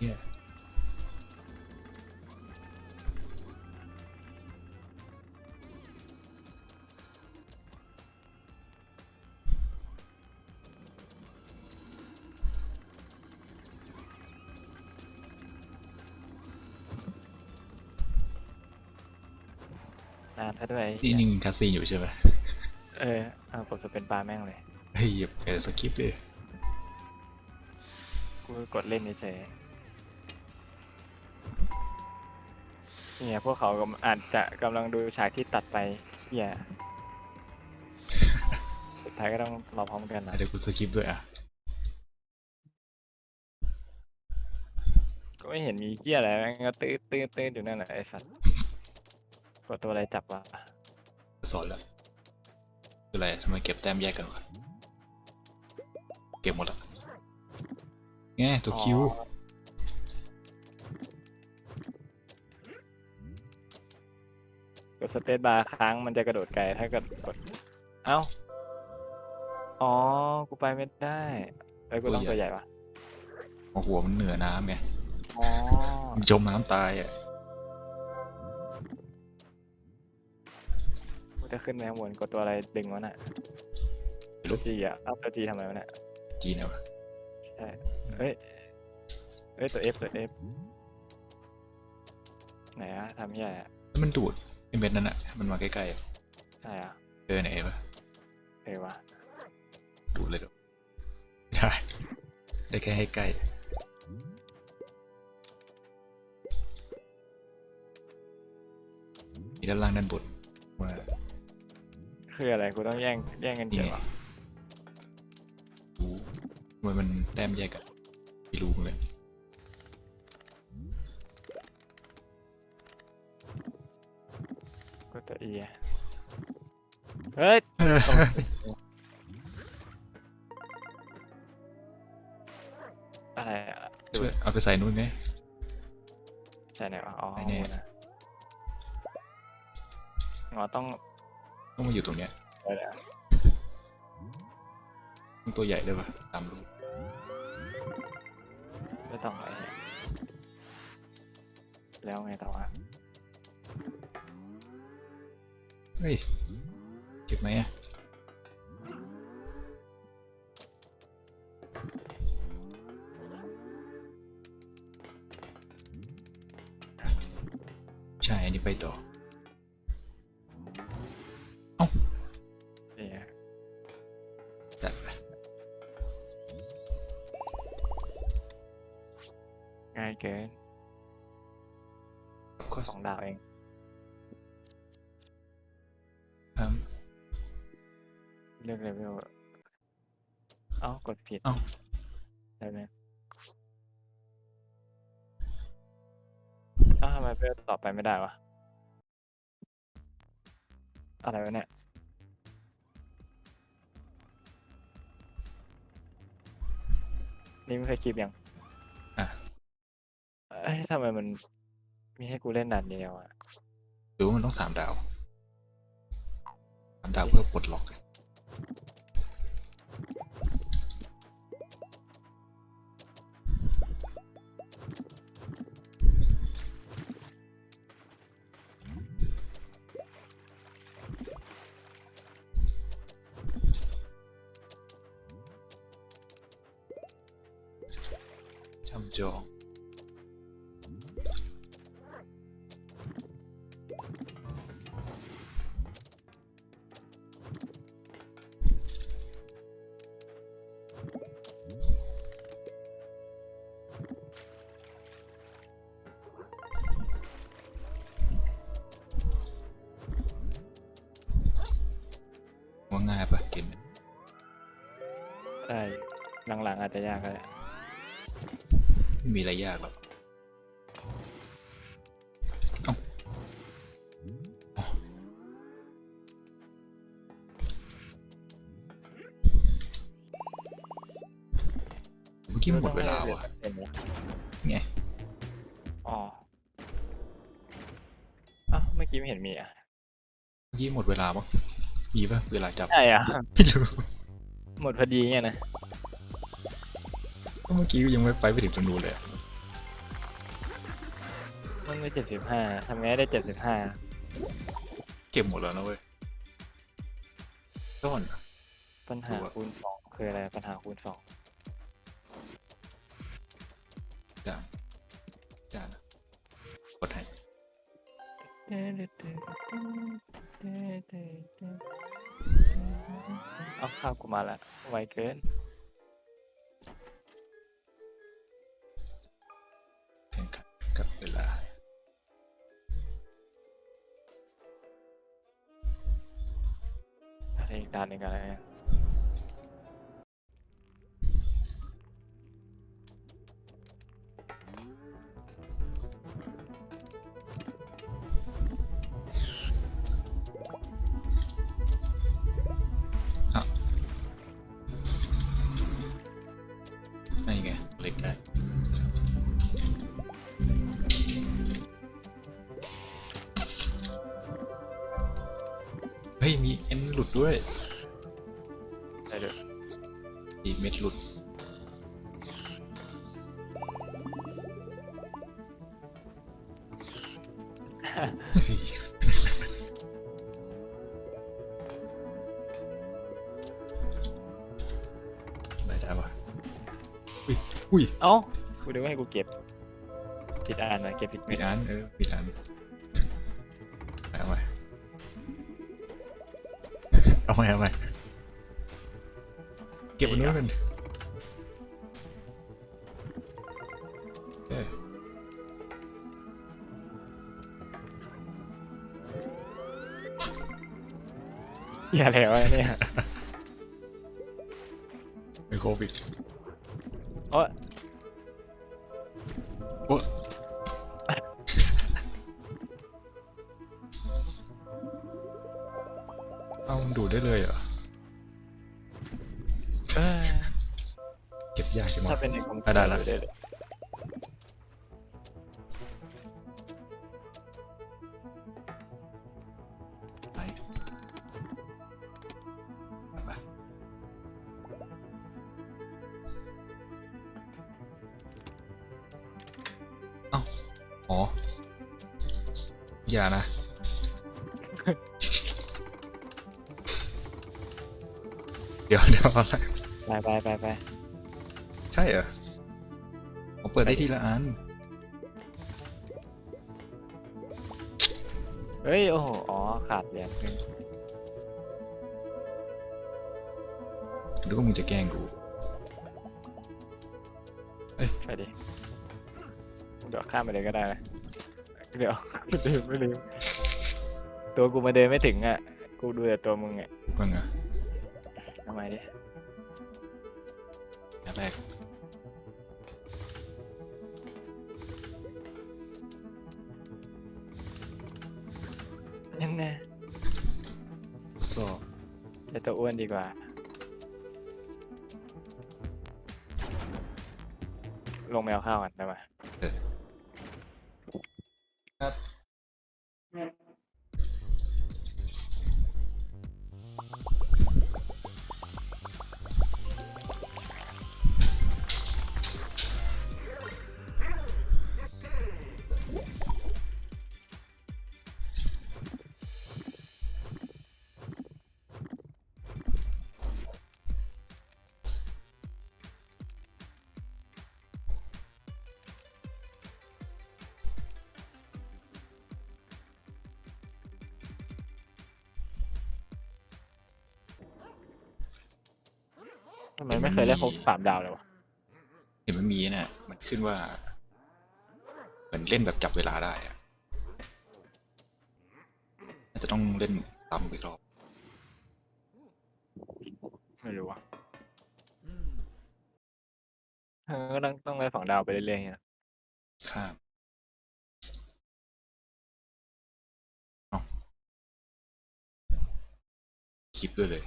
เนี่ยนานถ้าด้วยไอ้นี่เหี้ยยิงคาซีนอยู่ใช่ไหมเออเอากดสเปนบาร์แม่งเลยเฮ้ยอย่าเปิดสคริปต์เลยกูกดเล่ เฉยๆเนี่ยพวกเขากำอาจจะกำลังดูฉากที่ตัดไปเหี้ยสุดท้ายก็ต้องรอพร้อมกันนะ เดี๋ยวกูสคริปต์ด้วยอะ ก็ไม่เห็นมีเหี้ยอะไรแม่งก็ตื้อตื้อตื้ออยู่นั่นแหละไอ้สัตว์กดตัวอะไรจับวะสอนแล้วคืออะไรทำไมเก็บแต้มแยกกันวะเก็บหมดอะไงตัวคิว อ๋อ สเปซบาร์ค้างมันจะกระโดดไกลถ้ากดกดเอ้า อ๋อ กูไปไม่ได้เอ้ยกูต้องตัวใหญ่ปะโอ้โหมันเหนือน้ำไงอ๋อ มันจมน้ำตายอะกูจะขึ้นไปข้างบนกดตัวอะไรดึงวะน่ะไม่รู้ตัวจีอะเอาตัวจีทำไมวะเนี่ยจีนเอาวะใช่เอ้ยเอ้ยตัว F ตัว F ไหนอะทำเหี้ยอะแล้วมันดูด ไอเม็ดนั้นอะมันมาใกล้ๆอะใช่อะเจอไหนปะเออวะดูดเลยเดี๋ยวได้ ได้แค่ให้ใกล้ มีด้านล่างด้านบนว่าคืออะไรกูต้องแย่งแย่งกันเก็บเหรอรู้ทำไมมันแต้มแยกกันไม่รู้เลยกดตัว E อะเฮ้ยอะไรอะดูช่วยเอาไปใส่นู่นไง ใช่ไหนวะอ๋อไม่แน่ข้างบนนะอ๋อต้องต้องมาอยู่ตรงเนี้ยอะไรอะต้องตัวใหญ่ด้วยปะตามรูปไม่ต้องอะไรเนี่ยแล้วไงต่อวะ เฮ้ยเก็บไหมอะ ผิดเอ้าได้ไหมอ้าวทำไมเลเวลต่อไปไม่ได้วะ อะไรวะเนี่ย นี่ไม่เคยคลิปยังอะ เอ้ยทำไมมันมีให้กูเล่นด่านเดียวอะ หรือว่ามันต้องสามดาวสามดาวเพื่อปลดล็อก ลังๆอาจจะยากก็ได้ไม่มีอะไรยากหรอกเอ้าอ๋อเมื่อกี้มันหมดเวลาว่ะเป็นวะไงอ๋ออ้าวเมื่อกี้ไม่เห็นมีอะเมื่อกี้หมดเวลาปะมีปะเวลาจับ ใช่อะ ไม่รู้ หมดพอดีเนี่ยนะก็ เมื่อกี้ยังไม่ไปไปถึงตรงนู้นเลยอะมันไม่เจ็ดสิบห้าทำไงได้เจ็ดสิบห้าเก็บหมดแล้วนะเว้ยต้นปัญหาดูอะ คูณสองคืออะไรปัญหาคูณสองจานจานกดให้เอาข้าวกูมาละไวเกิน อะไรอีกด่านหนึ่งอะไรเนี่ยนี่ไงเล็กได้เฮ้ย มีเอ็นหลุดด้วย เม็ดหลุด ได้ได้ปะอุ้ยอุ้ยเอ้ากูนึกว่าให้กูเก็บผิดอ่านนะเก็บผิดปิเม็ดดอันเออปิดอันเอาไว้เอาไว้เอาไว้เก็บอันนู้นกันเอออย่าแล้วะเนี่ยไอโควิด โอ้ย ได้อร์ละได้เลยไปไปเอ้าอ๋ออย่านะ เดี๋ยวเดี๋ยวอะไร ไปไปไปไปใช่เหรอผม เปิดได้ทีละอัน เฮ้ย โอ้โห อ๋อ ขาดเหรียญหนึ่งหรือว่ามึงจะแกล้งกู ไปดิ เดี๋ยวข้ามไปเลยก็ได้นะเดี๋ยว ลืมไม่ลืม ตัวกูมาเดินไม่ถึงอะ กูดูแต่ตัวมึงอะ ว่าไง จะตัวอ้วนดีกว่า ลงแมวข้าวกันได้ไหม ไมไม่เคยเล่นครบสามดาวเลยวะเห็นมันมีน่ะมันขึ้นว่า เหมือนเล่นแบบจับเวลาได้อะน่าจะต้องเล่นซ้ำอีกรอบไม่รู้อะเออก็ต้องต้องเล่นสองดาวไปเรื่อยๆอย่างเงี้ยข้ามเอาคลิปด้วยเลย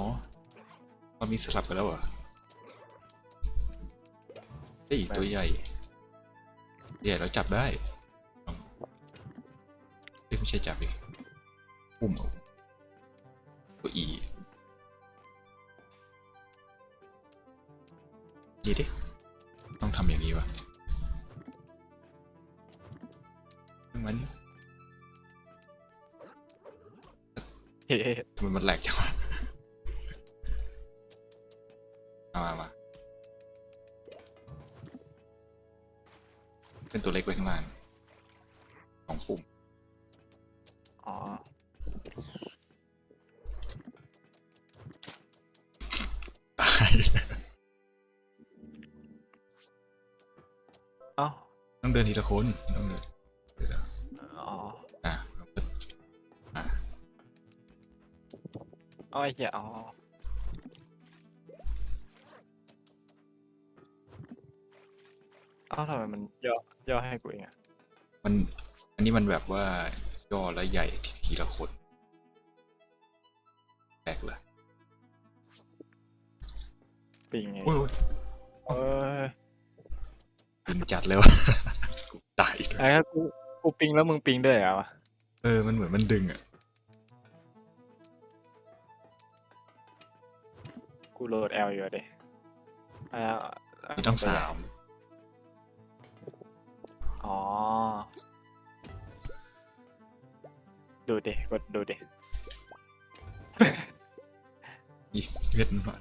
อ๋อมันมีสลับกันแล้วเหรอเฮ้ยตัวใหญ่ใหญ่แล้วจับได้เอาเฮ้ยไม่ใช่จับดิปุ่มเอาตัวอีดีดิ ต้องทำอย่างนี้วะมันเฮ้ทำไมมันแหลกจังวะ มามามาเป็นตัวเล็กไว้ข้างล่างสองปุ่ม อ๋อ ตาย เอ้า ต้องเดินทีละคนต้องเดินเดี๋ยวนะอ๋อ อะเอาไอ้เหี้ยอ๋อ อ้าทำไมมันย่อย่อให้กูเองอะมันอันนี้มันแบบว่าย่อและใหญ่ทีละคนแปลกเลยปิงไงโอ้ยโอ้ยเออปิงจัดเลยวะกูตายด้วยไอ้ถ้ากูกูปิงแล้วมึงปิงด้วยเหรอวะเออมันเหมือนมันดึงอะกูโหลดแอลอยู่อะดิอ่ามีต้องสาม อ๋อ ดูดิกดดูดิอีเวียดนาม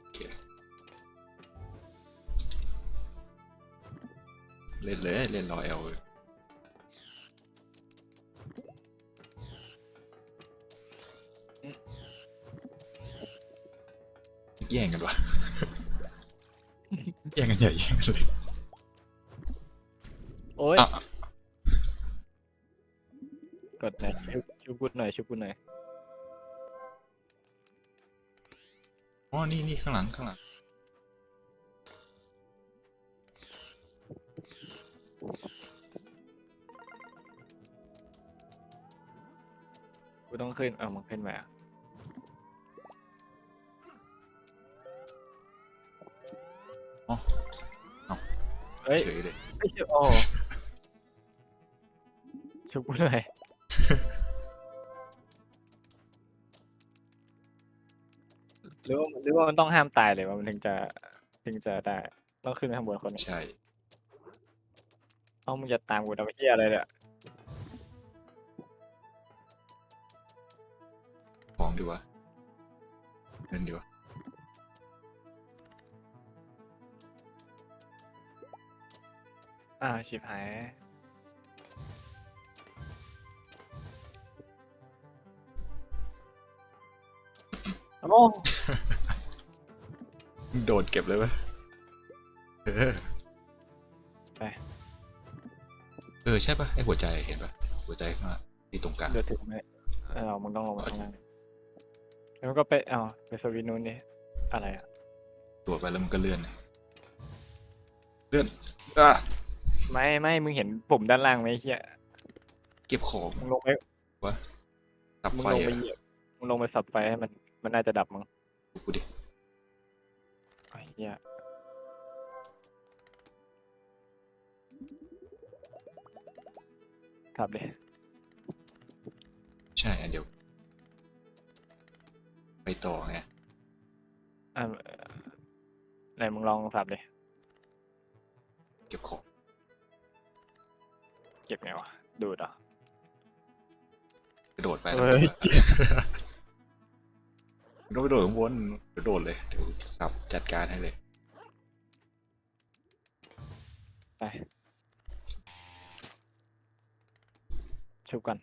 โอเคเล่นเลยเล่นรอเอลเลยแย่งกันวะ แย่งกันใหญ่แย่งกันเลยโอ้ยอะกดหน่อยชุบชุบกูหน่อยชุบกูหน่อยอ๋อนี่นี่ข้างหลังข้างหลังกูต้องขึ้นเออมึงขึ้นมา ฮ้ย เฉยเลยไม่ใช่โอ้ชุบกูหน่อยหรือว่าหรือว่ามันต้องห้ามตายเลยว่ามันถึงจะถึงจะได้ ต้องขึ้นไปข้างบนคนหนึ่งใช่ เอ้ามึงจะตามกูทำไมเหี้ยอะไรเนี่ยฟ้องดีวะเล่นดีวะ อ่าวชิบหายโอ้โดดเก็บเลยปะเออ ไป เออ ใช่ปะไอหัวใจเห็นปะหัวใจข้างหน้าที่ตรงกลาง เดี๋ยวถึงไหมเออมึงต้องลงมาข้างล่างแล้วมันก็ไปเอาไปสวิตช์นู้นนี่อะไรอะตัวไปแล้วมันก็เลื่อนไงเลื่อน อะ ไม่ไม่มึงเห็นปุ่มด้านล่างไหมไอ้เฮียเก็บของมึงลงไปตับมึงไฟลงไปอะเหยียบมึงลงไปสับไฟให้มันมันน่าจะดับมึงกูดิไอ้เฮียขับเลยใช่อันเดียว ไปต่อไงอ่าไหนมึงลองสับเลยเก็บของเก็บไงวะ ดูดเหรอะกระโดดไปเฮ้ยแล้วก็โดดข้างบนกระโดดเลย เดี๋ยวสับจัดการให้เลย ไปชุบกัน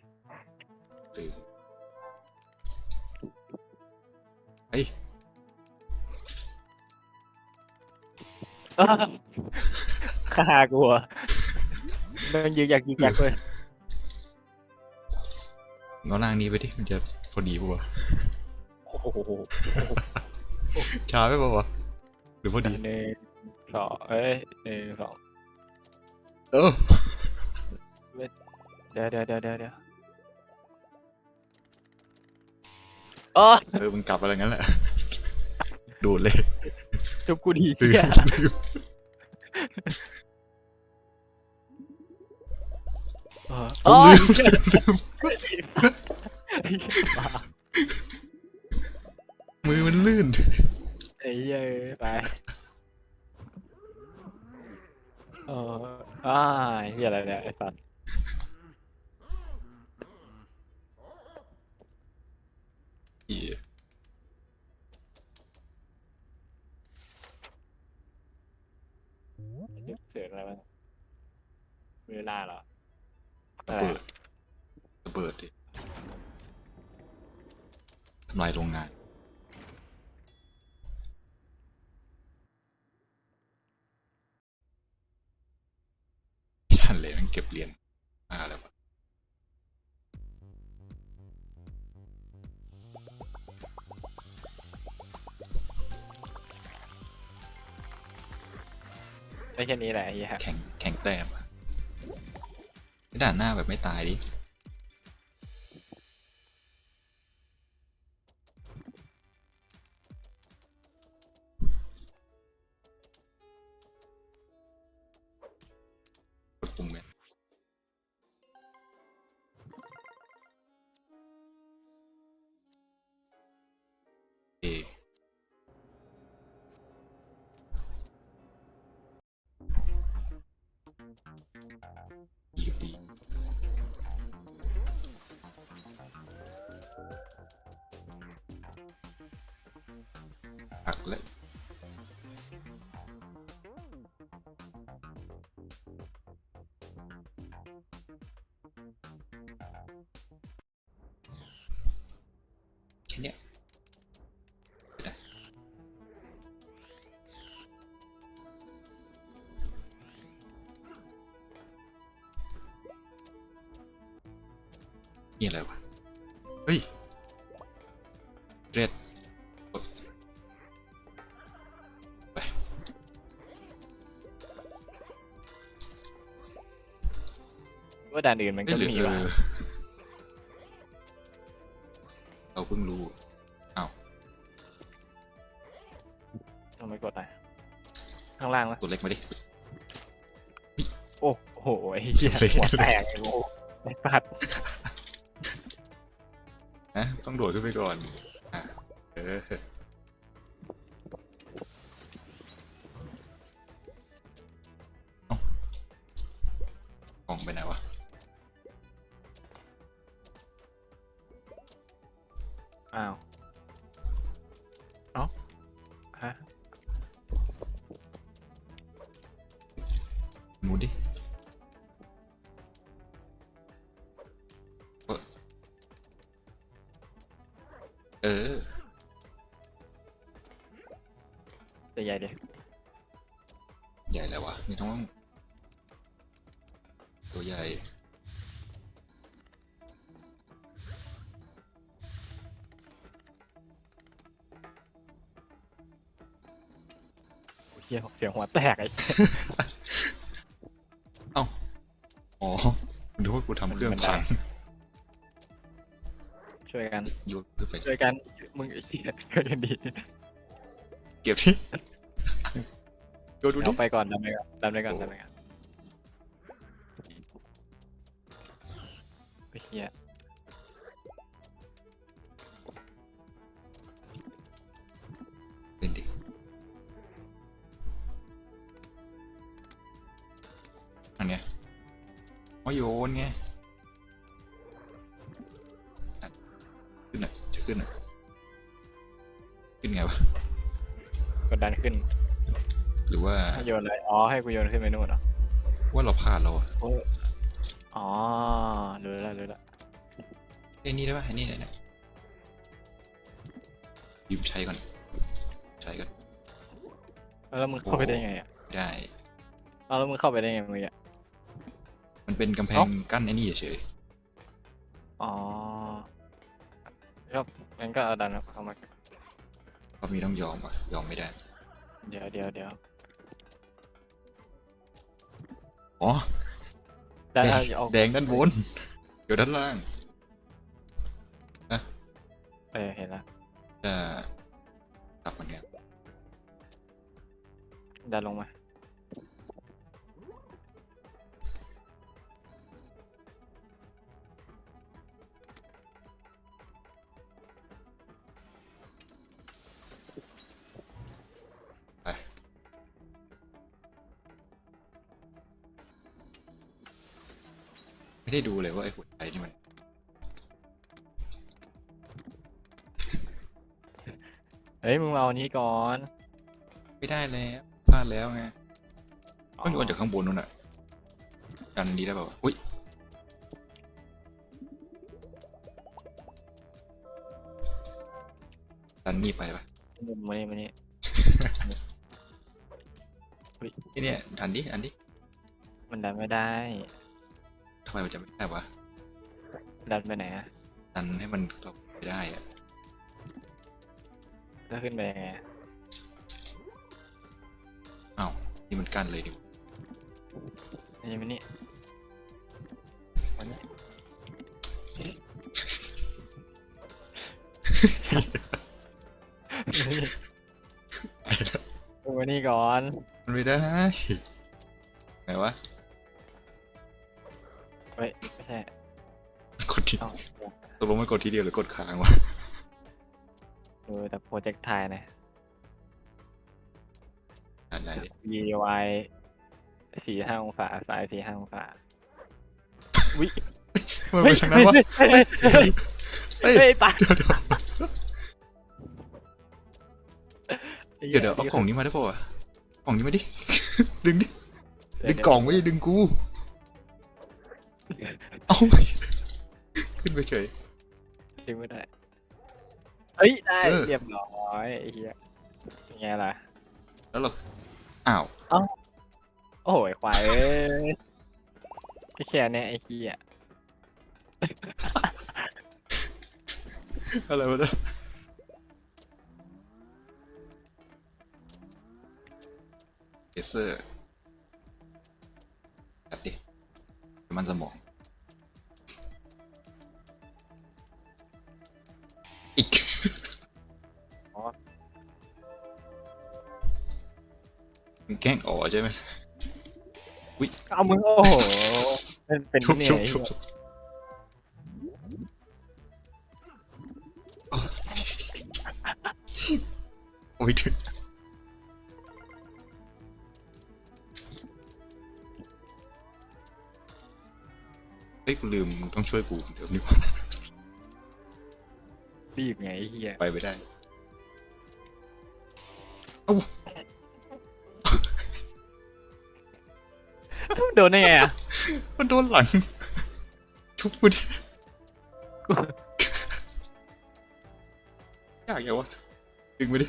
ตื่นเฮ้ยฆ่ากูเหรอะ เดินยิงอยากยิงอยากเลยเงาล่างนี้ไปดิ มันจะพอดีปะวะโอ้โหช้าไปปะวะ หรือพอดีหนึ่งสองเอ้ยหนึ่งสองเออเดี๋ยวเดี๋ยวเดี๋ยวเดี๋ยวเดี๋ยวอ๋อเออมึงกลับอะไรงั้นแหละ ดูดเลย จุบกูดีตื่นเชี่ย โอ้ยลืมไอ้เหี้ยบ้ามือมันลื่น ไอ้เหี้ยไปเอออ่าไอ้เหี้ยอะไรเนี่ยไอ้สัตว์อีเสียงอะไรวะมีเวลาเหรอ ระเบิดระเบิดดิทำลายโรงงาน ไม่ทันเลยมันเก็บเหรียญมาแล้วะไม่แค่นี้แหละไอ้เหี้ยแข่งแข่งแต้มอะไอ้ ด่านหน้าแบบไม่ตายดิ แค่เนี้ยไม่ได้นี่อะไรวะ เฮ้ย เรดกดไปว่าด่านอื่นมันก็เอ้ยหรือมีว่ะ นะตัวเล็กมาดิโอ้โหไอ้เหี้ยเล็กหัวแตกไอ้โง่ไอ้สัตว์นะต้องโดดขึ้นไปก่อนอะเออเอ้ากล่องไปไหนวะอ้าว โอ้เหี้ยเสียงหัวแตกไอ้เหี้ยเอ้าอ๋อดูว่ากูทำเครื่องมันได้พังช่วยกันโยนขึ้นไปช่วยกันมึงไอ้เหี้ยช่วยกันดีเก็บที่โยนดูดิเอาไปก่อนดำไปก่อนดำไปก่อนดำไปก่อนไอ้เหี้ย โยนไงอะขึ้นอะจะขึ้นอะขึ้นไงวะกดดันขึ้น หรือว่าให้โยนเลยอ๋อให้กูโยนขึ้นไปนู่นเหรอว่าเราพลาดแล้วอะโอ้อ๋อรู้แล้วรู้แล้วไอ้นี่ได้ปะไอ้นี่ได้เนี่ยยืมใช้ก่อน ใช้ก่อนแล้วมึงเข้าไปได้ไงอะได้เอาแล้วมึงเข้าไปได้ไงมึงอะมัน เป็นกำแพงเอ้ากั้นไอ้นี่เฉยอ๋อครับงั้นก็เอาดันเข้ามาก็มีต้องยอมอะยอมไม่ได้ เดี๋ยวเดี๋ยวเดี๋ยวอ๋อได้แดเอางเอาแดงด้านบนเดี๋ยวด้านล่างเออเห็นแล้วจะตับมันเนี่ยดันลงมา ไม่ได้ดูเลยว่าไอ้หัวใจนี่มันเฮ้ยมึงเอาอันนี้ก่อนไม่ได้แล้วพลาดแล้วไงต้องโยนจากข้างบนนู่นน่ะดันดีได้เปล่าวะอุ้ยดันนี่ไปปะมึงมานี่มานี่นี่เนี่ยดันดิอันดิมันดันไม่ได้ ทำไมมันจะไม่ได้วะ ดันไปไหนอะดันให้มันตกไปได้อะแล้วขึ้นไปยังไงอะอ้าวนี่มันกั้นเลยดินี่มานี่มานี่มึงมานี่ก่อน มันไม่ได้ไหนวะ เฮ้ยไม่ใช่กดทีเอ้าตกลงไม่กดทีเดียวหรือกดค้างวะเออแต่โปรเจกต์ไทยนะ อ่านได้ดิ V Y สี่ห้าองศาซ้ายสี่ห้าองศาวิมันไปทางนั้นวะเฮ้ย เฮ้ยเฮ้ยเฮ้ยปะเดี๋ยวเดี๋ยวเอากล่องนี้มาได้ป่าวะกล่องนี้มาดิ ดึงดิ ดึงกล่องไม่ได้ดึงกู เอาขึ้นไปเฉยดึงไม่ได้เฮ้ยได้เออ เรียบร้อยไอ้เหี้ยยังไงล่ะ แล้วเราอ้าวโอ้โหไอ้ควายเอ้ยไอ้แค่เนี่ยไอ้เหี้ยอะไรวะเนี่ยเอเซอร์ตัดดิ มันสมอง อีก มึงแกล้งอ๋อใช่ไหมเอามึงโอ้โห เป็นเป็นชุบเนี่ยชุบไอ้ชุเหี้บยโอ้ย ถึงเฮ้ยกูลืมมึงต้องช่วยกูเดี๋ยวนี้วะรีบไงไอ้เหี้ยไปไม่ได้โดนได้ไงอะมันโดนหลังชุบกูดิยากอย่างวะดึงไปดิ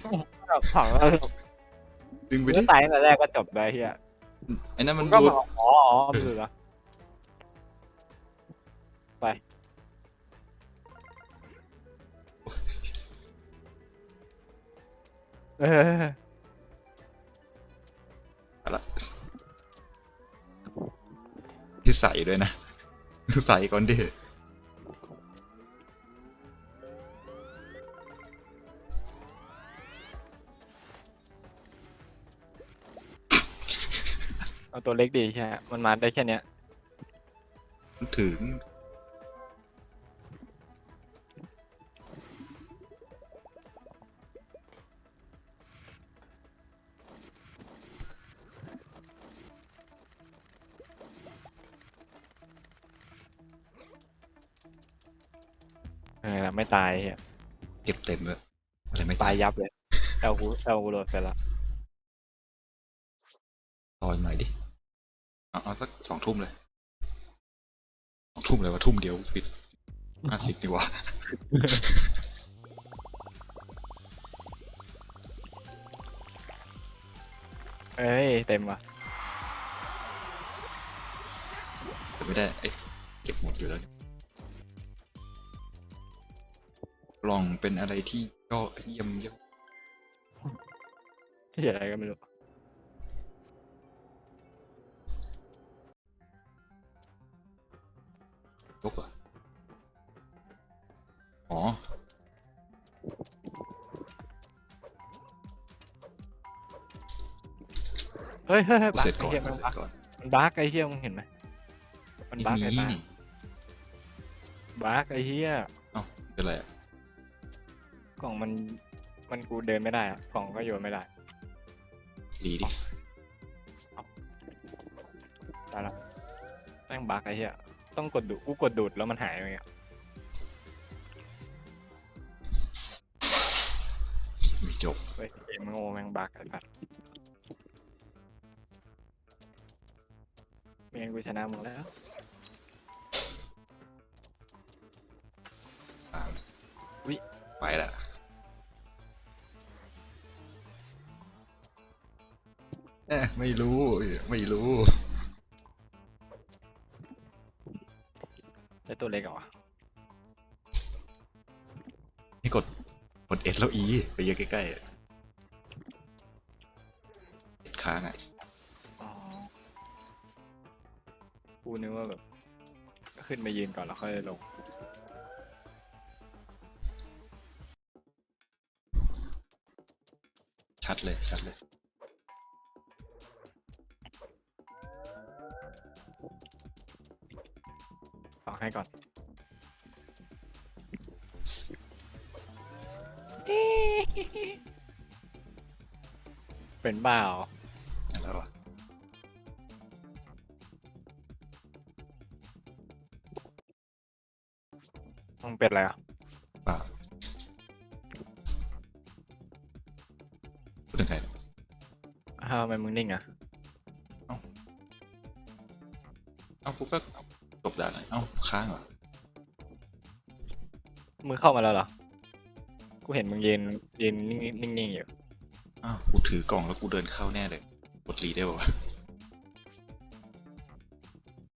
แบบฝังแล้วดึงไปมึงดิก็ตายตั้งแต่แรกก็จบเลยไอ้เหี้ยไอ้นั่นมึมันงก็รูดมาอ๋ออ๋อมันรู้เหรอ ไป เออที่ใส่ด้วยนะ ใส่ก่อนดิเอาตัวเล็กดีใช่ไหมมันมาได้แค่เนี้ยมันถึง ตายไอ้เหี้ยเก็บเต็มเลยอะไรไม่ตาตายยยับเลยเอลกูเอลกูโดนไปแล้วต่อยหน่อยดิ เอาเอาสักสองทุ่มเลยสองทุ่มเลยวะทุ่มเดียวปิดห้าสิบดีกว่า เอ้ยเต็มว่ะแต่ไม่ได้เอ้ยเก็บหมดอยู่แล้วเนี่ย กล่องเป็นอะไรที่ก็เยี่ยมเยี่ยมที่อะไรก็ไม่รู้ยกอะอ๋อ เฮ้ยเฮ้ยเฮ้ยบั๊เสกร็จก่ไอ้อนเหี้ยมันเสร็บั๊จกก่อนมันบั๊กไอ้เหี้ยมึงเห็นไหมมันไม่บั๊กมีไอ้ตาบั๊กไอ้เหี้ยเป็นไรอะ กล่องมันมันกูเดินไม่ได้อะกล่องก็โยนไม่ได้ดีดิได้ละแม่งบั๊กไอ้เหี้ยต้องกดดูดกูกดดูดแล้วมันหายไปไงไม่จบเฮ้ยเกมโง่แม่งบักไอ้สัสไม่งั้นกูชนะมึงแล้วอ่าอุ๊ยไปละ ไม่รู้ ไม่รู้ ได้ตัวเล็กเหรอวะให้กด กดเอสแล้วอีไปเยอะใกล้ๆอะเอ็ดค้างอะอ๋อกูนึกว่าแบบ ขึ้นไปยืนก่อนแล้วค่อยลง ชัดเลย ชัดเลย ให้ก่อน เป็นบ่าวแล้วอะมึงเป็นอะไรอะเปล่าพูดถึงใครเนี่ยทำไมมึงนิ่งอะ เอ้ากูก็จบ ด่านเลยเอ้าค้างเหรอมึงเข้ามาแล้วเหรอ กูเห็นมึงยืนยืนนิ่งๆนิ่งๆอยู่ อ้าวกูถือกล่องแล้วกูเดินเข้าแน่เลยกดรีได้ป่าวะ